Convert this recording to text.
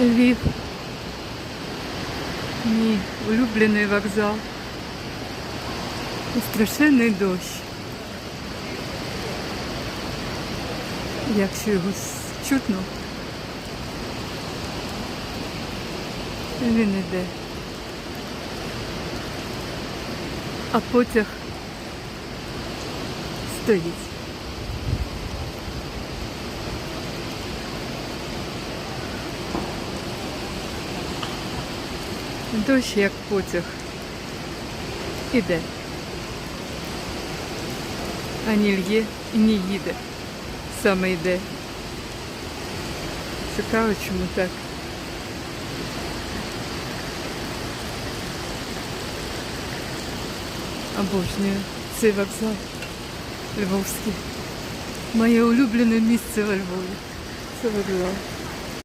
Львів. Мій улюблений вокзал. І страшенний дощ. Якщо його чутно, він іде. А потяг стоїть. Дощ як потяг. Іде. А не лє і не їде. Саме йде. Цікаво, чому так. Обожнюю цей вокзал Львовський. Моє улюблене місце во Львові. Це вокзал.